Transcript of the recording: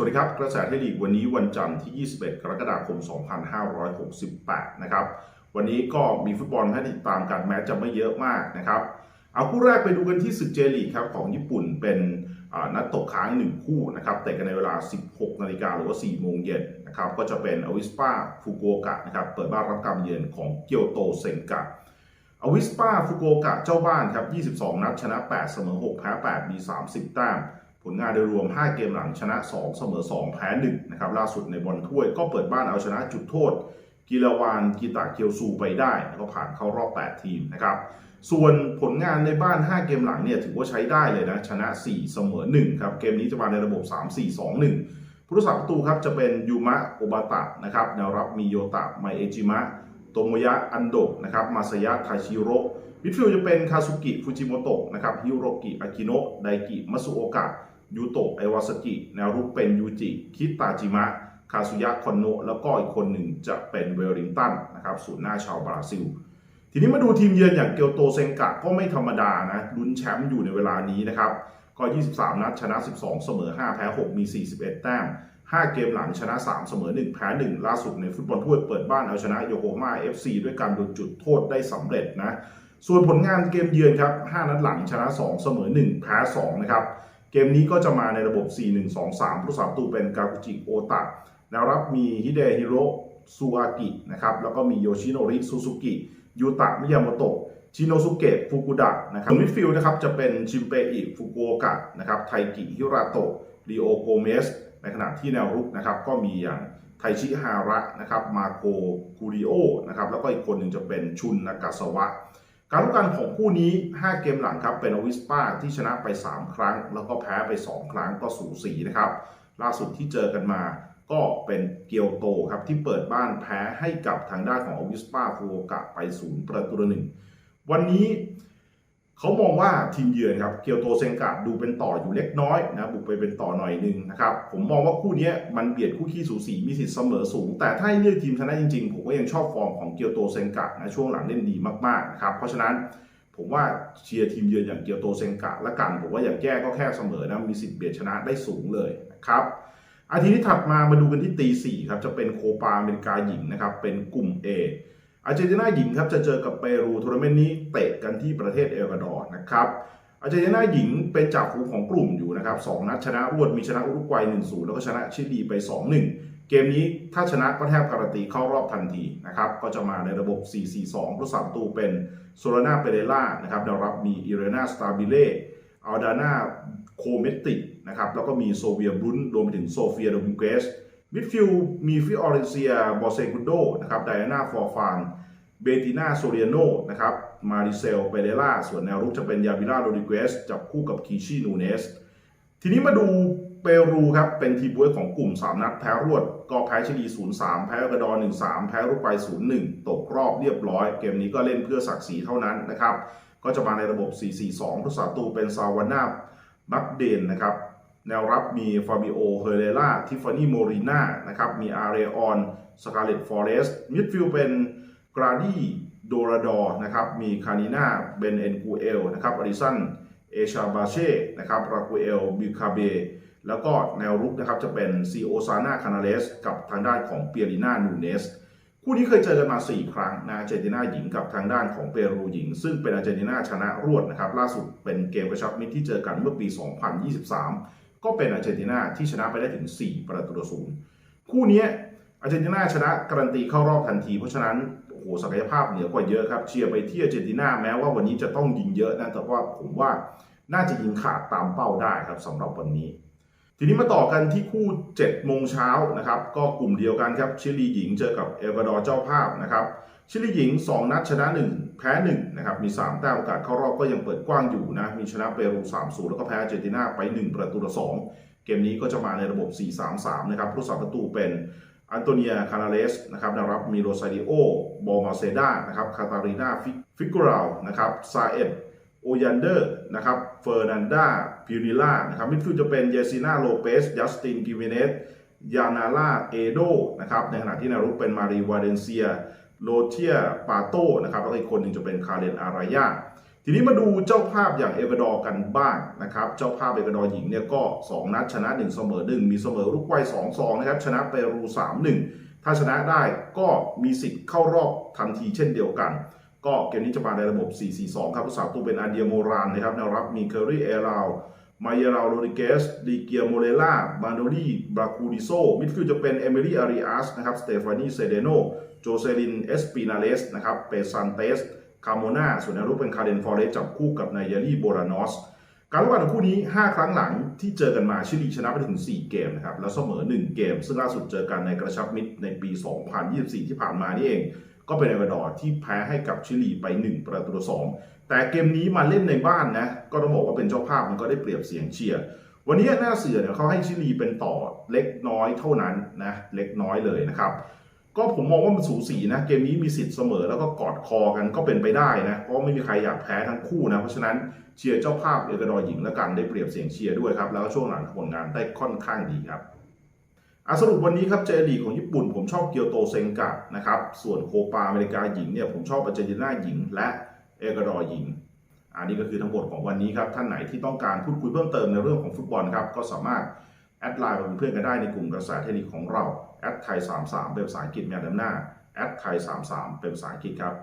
สวัสดีครับ กระแสเทคนิควันนี้วันจันทร์ที่ 21 กรกฎาคม 2568 นะครับ วันนี้ก็มีฟุตบอลให้ติดตามกันแม้จะไม่เยอะมากนะครับ เอาคู่แรกไปดูกันที่ศึกเจลีกครับของญี่ปุ่นเป็นนัดตกค้างหนึ่งคู่นะครับเตะกันในเวลา 16 นาฬิกาหรือว่า 4 โมงเย็นนะครับก็จะเป็นอวิสปาฟุกุโอกะนะครับเปิดบ้านรับการเยือนของเกียวโตเซนกะอวิสปาฟุกุโอกะเจ้าบ้านครับ 22 นัดชนะ 8 เสมอ 6 แพ้ 8 มี 30 แต้ม ผลงานโดยรวม 5 เกมหลังชนะ 2 เสมอ 2 แพ้1นะครับล่าสุดในบอลถ้วยก็เปิดบ้านเอาชนะจุดโทษ กีฬาวานกีตาเคียวซูไปได้ แล้วก็ผ่านเข้ารอบ 8 ทีมนะครับส่วนผลงานในบ้าน 5 เกมหลังเนี่ยถือว่าใช้ได้เลยนะ ชนะ 4 เสมอ 1 ครับ เกมนี้จะมาในระบบ 3-4-2-1 ผู้รักษาประตูครับจะเป็นยูมะโอบาตะนะครับแนวรับมีโยตะไมเอจิมะโตโมยะอันโดะนะครับมาซายะทาชิโร มิดฟิลด์จะเป็นคาซุกิฟูจิโมโตะนะครับฮิโรกิอากิโนะไดกิมัสุโอกะยูโตะไอวาสกิแนวรุกเป็นยูจิคิตาจิมะ คาซุยะคอนโนะแล้วก็อีกคนหนึ่งจะเป็นเวลลิงตันนะครับศูนย์หน้าชาวบราซิล ทีนี้มาดูทีมเยือนอย่างเกียวโตเซงกะก็ไม่ธรรมดานะลุ้นแชมป์อยู่ในเวลานี้นะครับก็ 23 นัดชนะ 12 เสมอ 5 แพ้ 6 มี 41 แต้ม 5 เกมหลังชนะ 3 เสมอ 1 แพ้ 1 ล่าสุดในฟุตบอลถ้วยเปิดบ้านเอาชนะโยโกฮาม่า FC ด้วยการโดนจุดโทษได้สำเร็จนะ ส่วนผลงานเกมเยือนครับ 5 นัดหลังชนะ 2 เสมอ 1 แพ้ 2 นะครับ เกมนี้ก็จะมาในระบบ 4-1-2-3 ผู้สาประตูเป็นกากุจิโอตะแนวรับมีฮิเดฮิโรซูอากินะครับ แล้วก็มีโยชิโนริซูซูกิ ยูตะมิยาโมโตะ ชิโนสุเกะฟุกุดะนะครับมิดฟิลด์นะครับจะเป็นชิมเปอิฟุกุโอกะ นะครับ ไทกิ ฮิราโตะริโอโกเมส ในขณะที่แนวรุกนะครับก็มีอย่างไทชิฮาระ นะครับ มาโกคูริโอ นะครับ แล้วก็อีกคนหนึ่งจะเป็นชุนนากาสวะ การรุกกันของคู่นี้ 5 เกมหลังครับเป็นอวิสปาที่ชนะไป 3 ครั้ง แล้วก็แพ้ไป 2 ครั้งก็สูสีนะครับ ล่าสุดที่เจอกันมาก็เป็นเกียวโตครับที่เปิดบ้านแพ้ให้กับทางด้านของอวิสปาฟูโอกะไปศูนย์ประตูหนึ่งวันนี้ เขามองว่าทีมเยือนครับเกียวโตเซงกะดูเป็นต่ออยู่เล็กน้อยนะบุกไปเป็นต่อหน่อยหนึงนะครับผมมองว่าคู่นี้มันเบียดคู่ขี้สูสีมีสิทธิ์เสมอสูง แต่ถ้าเลือกทีมชนะจริงๆ ผมก็ยังชอบฟอร์มของเกียวโตเซงกะนะช่วงหลังเล่นดีมากๆนะครับเพราะฉะนั้นผมว่าเชียร์ทีมเยือนอย่างเกียวโตเซงกะละกันผมว่าอย่างแก้ก็แค่เสมอนะมีสิทธิ์เบียดชนะได้สูงเลยนะครับอาทิตย์ที่ถัดมามาดูกันที่ตีสี่ครับจะเป็นโคปาอเมริกาหญิงนะครับเป็นกลุ่ม A อาร์เจนตินาหญิงครับจะเจอกับเปรูทัวร์นาเมนต์นี้เตะกันที่ประเทศเอลกวาดอร์นะครับอาร์เจนตินาหญิงเป็นจ่าฝูงของกลุ่มอยู่นะครับสองนัดชนะรวดมีชนะอุรุกวัย 1-0 แล้วก็ชนะชิลีไป 2-1 เกมนี้ถ้าชนะก็แทบการันตีเข้ารอบทันทีนะครับก็จะมาในระบบ 4-4-2ผู้สามตูเป็นโซโลนาเปเรล่านะครับดาวรับมีอิเรนาสตาบิเล่อัลดานาโคเมติกนะครับแล้วก็มีโซเวียบรุนรวมไปถึงโซเฟียโดมิเกส มิดฟิลด์มีฟิออเรนเซียบอเซกุนโดนะครับไดอาน่าฟอร์ฟานเบติน่าโซเรียโนนะครับมาริเซลเปเรล่าส่วนแนวรุกจะเป็นยาบิล่าโรดิเกสจับคู่กับคีชินูเนส ทีนี้มาดูเปรูครับเป็นทีมบวยของกลุ่ม 3 นัดแพ้รวด ก็แพ้ชิลี 0-3 แพ้เอกวาดอร์1-3 แพ้รุกไป 0-1 ตกรอบเรียบร้อย เกมนี้ก็เล่นเพื่อศักดิ์ศรีเท่านั้นนะครับ ก็จะมาในระบบ 4-4-2ผู้สาประตูเป็นซาวาน่าบักเดนนะครับ แนวรับมีฟาบิโอ เฮเรล่า ทิฟฟานีโมริน่า นะครับ มีอาเรออน สกาเลตฟอเรสมิดฟิลด์เป็นกราดีโดราดอนะครับ มีคานิน่า เบนเอนกูเอล นะครับอริสัน เอชาบาเช่ นะครับ รากูเอล บิคาเบ แล้วก็แนวรุกนะครับ จะเป็นซีโอซาน่า คานาเลส กับทางด้านของเปียริน่า นูเนส คู่นี้เคยเจอกันมา 4 ครั้งนะอาร์เจนตินาหญิงกับทางด้านของเปรูหญิง ซึ่งเป็นอาร์เจนตินาชนะรวดนะครับ ล่าสุดเป็นเกมกระชับมิตรที่เจอกันเมื่อปี 2023 ก็เป็นอาร์เจนตินาที่ชนะไปได้ถึง 4 ประตูต่อศูนย์คู่นี้อาร์เจนตินาชนะการันตีเข้ารอบทันที เพราะฉะนั้นโอ้โหศักยภาพเหนือกว่าเยอะครับเชียร์ไปที่อาร์เจนตินาแม้ว่าวันนี้จะต้องยิงเยอะนะแต่ว่าผมว่าน่าจะยิงขาดตามเป้าได้ครับสำหรับวันนี้ ทีนี้มาต่อกันที่คู่7โมงเช้านะครับก็กลุ่มเดียวกันครับชิลีหญิงเจอกับเอลกวาดอร์เจ้าภาพนะครับ ชิลีหญิง 2 นัดชนะ 1 แพ้ 1 นะครับ มี 3 แต้มโอกาสเข้ารอบก็ยังเปิดกว้างอยู่นะ มีชนะเปรู3-0 แล้วก็แพ้อาร์เจนตินาไป 1 ประตูต่อ 2 เกมนี้ก็จะมาในระบบ 4-3-3 นะครับผู้สาประตูเป็นอันโตเนีย คานาเลส นะครับดารับมีโรซาดิโอ บอมาเซดา นะครับ คาตาลีนาฟิกราลนะครับ ซาเอ็ด โอยันเดอร์ นะครับ เฟอร์นันดา พิวนิล่า นะครับ มิดฟิลด์จะเป็นเยซิน่า โลเปส ยัสติน กิเวเนส ยานาล่า เอโด นะครับ ในขณะที่นวรุเป็นมารีวาเดนเซีย โลเทียปาโต้นะครับแล้วก็อีกคนหนึ่งจะเป็นคาเรนอารายาทีนี้มาดูเจ้าภาพอย่างเอกวาดอร์กันบ้างนะครับ เจ้าภาพเอกวาดอร์หญิงเนี่ยก็ 2 นัดชนะ 1 เสมอ 1 มีเสมอรุกวัย2-2 นะครับ ชนะเปรู 3-1 ถ้าชนะได้ก็มีสิทธิ์เข้ารอบทันทีเช่นเดียวกัน ก็เกมนี้จะมาในระบบ 4-4-2 ครับผู้สาประตูเป็นอาเดียโมรานนะครับแนวรับมีเคอรี่เอราว มายาราโรดิเกสดีเกียโมเรล่าบานโดลีบราคูดิโซมิดฟิลด์จะเป็นเอมิลี่อาริอัสนะครับสเตฟานีเซเดโนโจเซลินเอสปินาเลสนะครับเปซันเตสคาโมนาส่วนแนวรุกเป็นคาเดนฟอเรสจับคู่กับนายารีโบรานอสการร่วมกันของคู่นี้ 5 ครั้งหลังที่เจอกันมาชิลีชนะไปถึง 4 เกมนะครับแล้วเสมอ 1 เกม ซึ่งล่าสุดเจอกันในกระชับมิตรในปี 2024 ที่ผ่านมานี่เอง ก็เป็นเอกวาดอร์ที่แพ้ให้กับชิลีไป 1 ประตูต่อสองแต่เกมนี้มาเล่นในบ้านนะ ก็ต้องบอกว่าเป็นเจ้าภาพมันก็ได้เปรียบเสียงเชียร์วันนี้หน้าเสือเนี่ยเขาให้ชิลีเป็นต่อเล็กน้อยเท่านั้นนะเล็กน้อยเลยนะครับ ก็ผมมองว่ามันสูสีนะ เกมนี้มีสิทธิ์เสมอแล้วก็กอดคอกันก็เป็นไปได้นะเพราะไม่มีใครอยากแพ้ทั้งคู่นะเพราะฉะนั้นเชียร์เจ้าภาพเอกวาดอร์หญิงและกันได้เปรียบเสียงเชียร์ด้วยครับแล้วก็ช่วงหลังผลงานได้ค่อนข้างดีครับ อะสรุปวันนี้ครับเจลีของญี่ปุ่น ผมชอบเกียวโตเซงกะนะครับ ส่วนโคปาอเมริกาหญิงเนี่ยผมชอบอาร์เจนตินาหญิง และเอกวาดอร์หญิง อันนี้ก็คือทั้งหมดของวันนี้ครับท่านไหนที่ต้องการพูดคุยเพิ่มเติมในเรื่องของฟุตบอลครับก็สามารถแอดไลน์มาเป็นเพื่อนกันได้ในกลุ่มกระแสเทคนิคของเราแอดไทย33เป็นภาษาอังกฤษมีอันดับหน้าแอดไทย33เป็นภาษาอังกฤษครับ